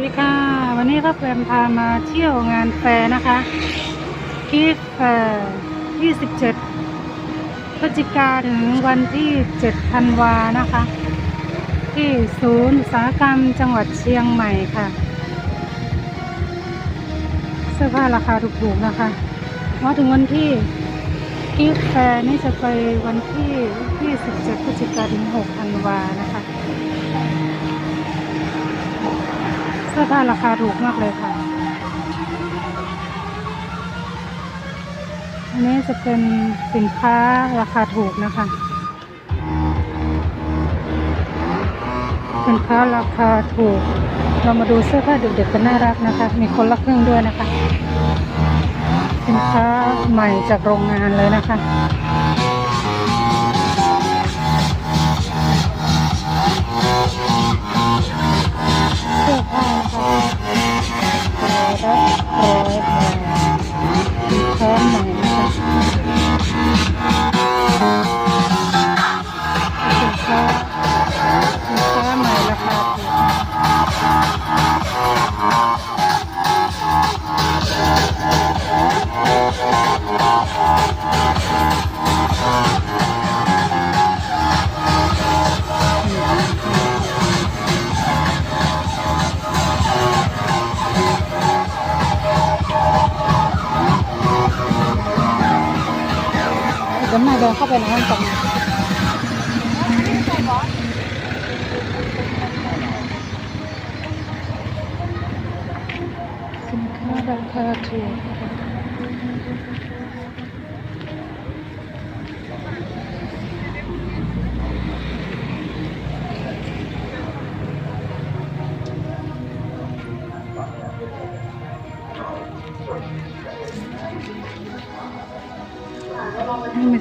ดีค่ะ วันนี้ก็แฟมพามาเที่ยวงานแฟร์นะคะกีฟแฟร์27 พฤศจิกาถึงวันที่ 7 ธันวานะคะ ที่ศูนย์สาหกรรมจังหวัดเชียงใหม่ค่ะ เสื้อผ้าราคาถูกๆนะคะมาถึงวันที่กีฟแฟร์นี่จะไปวันที่ 27 พฤศจิกาถึง 6 ธันวานะคะ สื้อผ้าราคาถูกมากเลยค่ะ อันนี้จะเป็นสินค้าราคาถูกนะคะ สินค้าราคาถูก เรามาดูเสื้อผ้าเด็กๆกันน่ารักนะคะ มีคนละครึ่งด้วยนะคะ สินค้าใหม่จากโรงงานเลยนะคะ เดี๋ยวมาเดินเข้าไปในห้องตรงนสินค้าราคาถูก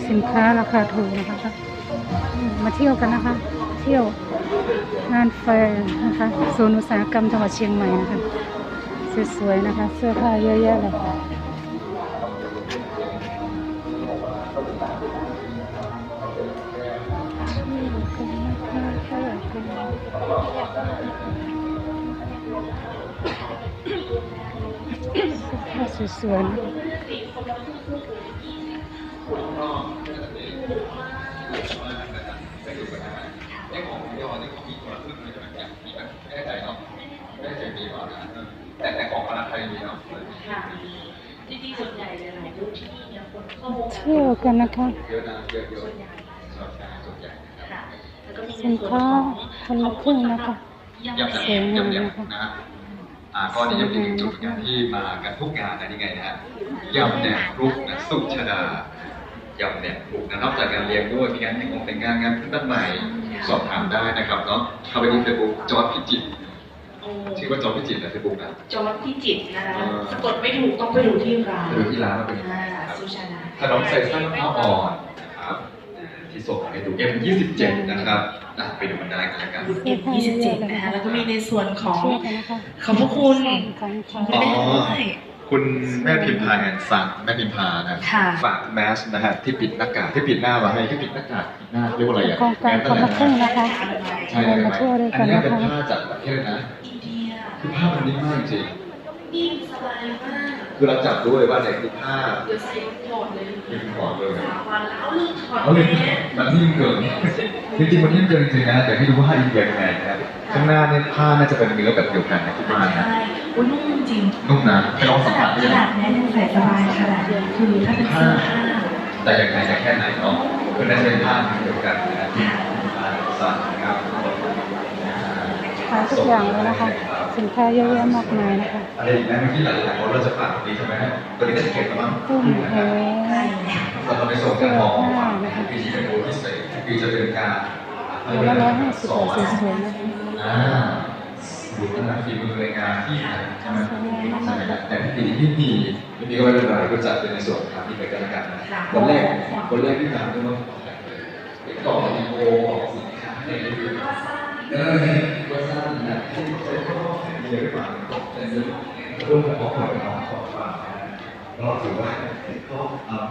สินค้าราคาถูกนะคะมาเที่ยวกันนะคะ เที่ยวงานแฟร์นะคะศูนย์อุตสาหกรรมจังหวัดเชียงใหม่นะคะสวยๆนะคะ เสื้อผ้าเยอะแยะเลย เสื้อผ้าสวยๆนะแต่แต่ของคณะไทยมีเนาะค่ะจริงๆส่วนใหญ่หลายๆพื้นที่เนี่ยคนเข้าเที่ยวกันนะคะเยอะนะเยอะเยอะส่วนใหญ่ส่วนใหญ่ส่วนใหญ่ค่ะแล้วก็มีสินค้าคนละครึ่งนะคะยังยำไม่แหนเสร็จมยำแหนมนะฮะอ่าก็นี่ยังเป็นอีกจุดหนึ่งที่มากันทุกงานนะนี่ไงนะฮะยำแหนมรุกนะสุชดา ยำแหนมรุกนะนอกจากงานเลี้ยงด้วยมีงานแต่งงแต่งงานงานขึ้นบ้านใหม่สอบถามได้นะครับเนาะเข้าไปที่เฟซบุ๊กจอร์ดพิจิตรโอ้ชื่อว่าจอร์ดพิจิตรนะเฟซบุ๊กนะจอร์ดพิจิตรนะคะเออสะกดไม่ถูกต้องไปดูที่ร้านหรือที่ร้านเราเป็นยังไงอ่าครับสุชานาขนมใส่ไส้มะพร้าวอ่อนนะครับที่ส่งให้ดู M27 นะครับอะไปดูมันได้กันแล้วกันเอ็มยี่สิบเจ็ดนะคะแล้วก็มีในส่วนของเที่ยวกันนะคะขอบพระคุณของของคุณแม่ด้วย คุณแม่พิมพาแอนสั่งแม่พิมพานะค่ะฝากแมสนะฮะที่ปิดหน้ากากที่ปิดหน้ามาให้ที่ปิดหน้ากากปิดหน้าเรียกว่าอะไรอะโครงการคนละครึ่งนะคะใช่เดินไหมมาเที่ยวด้วยอักันนนี้นะเป็นคะผ้าจากประเทศนะอินเดียคือผ้ามันนิ่มมากจริงนิ่มสบายมากคือเราจับด้วยว่าเนี่ยคือผ้าเดี๋ยวใส่ถอดเลยเป็นขอดเลยสามวันแล้วเอาลืมถอดเอาเลยแมสมันนิ่มเกินจริงๆมันนิ่มเกินจริงๆนะแต่ให้ดูว่าผ้าอินเดียเป็นไงนะครับข้างหน้าเนี่ยผ้าน่าจะเป็นเนื้อแบบเดียวกันนะที่บ้านนะใช่ อุ้ยนุ่มจริงนุ่มนะไปลองสัมผัสขดูนะนาดแม่ยังใส่สบายขนาดนี้คือถ้าเป็นเสื้อผ้าแต่ยังไงจะแค่ไหนเนาะคือน่าจะเป็นผ้าเดียวกันนะที่ผ้าสั้นนะครับขายทุกอย่างเลยนะคะ สินค้าเยอะแยะมากมายนะคะอะไรอีกนะเมื่อกี้หลายๆคนเราจะฝากตรงนี้ใช่ไหมตัวนี้ก็จะเก็บแล้วมั้งตุ้มแหเราทำในส่วนการมองปีที่เป็นโอพิเศษปีจะเป็นการตัวละร้อยห้าสิบบาทสวยๆนะคะ อ่าดูนะฝีมือในงานที่ใช่ไหมใช่ไหมแต่ปีนี้ไม่มีไม่มีก็ไม่เป็นไรก็จัดเป็นในส่วนของที่ไปกันแล้วกันนะวันแรกวันแรกที่ทำก็ต้องต่อวีโอออกสินค้าให้ดูเออก็สร้างนะที่ใช้ข้อมีอะไรบ้างแต่เรื่องของของของของฝากก็ถือว่าก็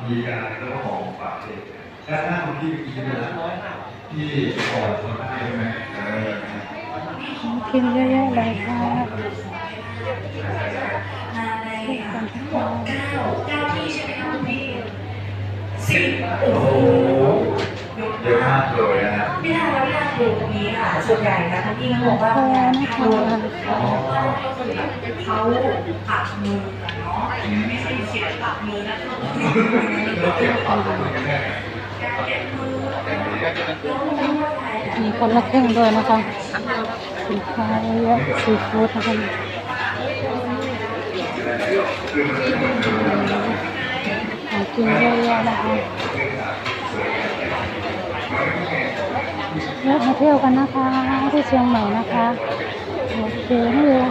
มีการเรื่องของฝากเด็กด้านหน้าคนที่เมื่อกี้นะที่อ่อนคนได้ใช่ไหมเออของ กินเยอะแยะเลยค่ะสิบโอ้โหเยอะมากเลยนะฮะไม่ได้แล้วไม่ได้ดูตรงนี้ค่ะ ส่วนใหญ่นะคุณพี่เขาบอกว่าเนี่ยนะคะเขาปักมือเนาะไม่ใช่เสียปักมือนะคะเกี่ยวกับอะไรกันแน่ มีคนละครึ่งด้วยนะคะสินค้าเยอะซีฟู้ดนะคะของกินเยอะแยะนะคะแวะมาเที่ยวกันนะคะที่เชียงใหม่นะคะโอเคนี่เลย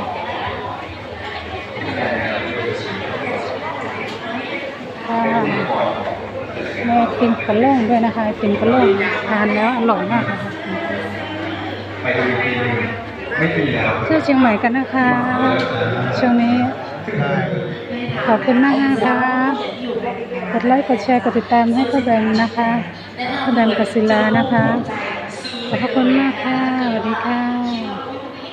ค่ะแม่กินกระเล่งด้วยนะคะกินกระเล่งทานแล้วอร่อยมากนะคะ ไปดูทีนึงไม่มีแล้วเที่ยวเชียงใหม่กันนะคะช่วงนี้ ขอบคุณมากนะคะกดไลค์กดแชร์กดติดตามให้พ่อแบมนะคะพ่อแบมกัศิลานะคะขอบคุณมากค่ะสวัสดีค่ะ